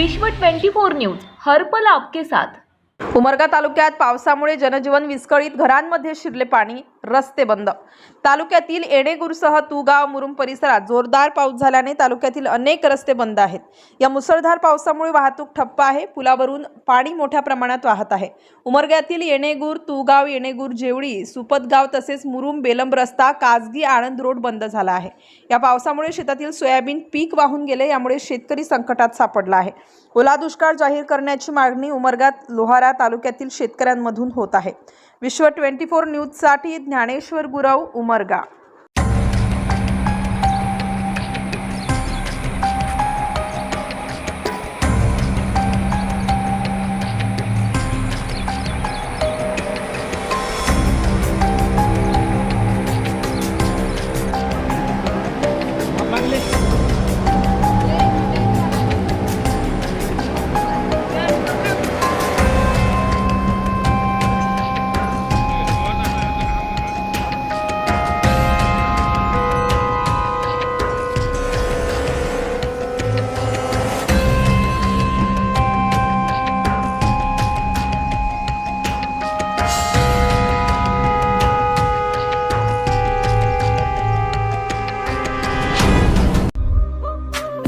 विश्व 24 न्यूज हरपल आपके साथ. उमरगा तालुक्यात पावसामुळे जनजीवन विस्कळीत घरांमध्ये शिरले पाणी रस्ते बंद. तालुक्यातील येणेगूरसह तुगाव मुरुम परिसरात जोरदार पाऊस झाल्याने तालुक्यातील अनेक रस्ते बंद आहेत. या मुसळधार पावसामुळे वाहतूक ठप्प आहे. पुलावरून पाणी मोठ्या प्रमाणात वाहत आहे. उमरग्यातील येणेगूर तुगाव येणेगूर जेवळी सुपतगाव तसेच मुरुम बेलंब रस्ता काजगी आनंद रोड बंद झाला आहे. या पावसामुळे शेतातील सोयाबीन पीक वाहून गेले यामुळे शेतकरी संकटात सापडला आहे. ओला दुष्काळ जाहीर करण्याची मागणी उमरगात लोहारा तालुक्यातील शेतकऱ्यांमधून होत आहे. विश्व ट्वेंटी फोर न्यूजसाठी ज्ञानेश्वर गुरव उमरगा.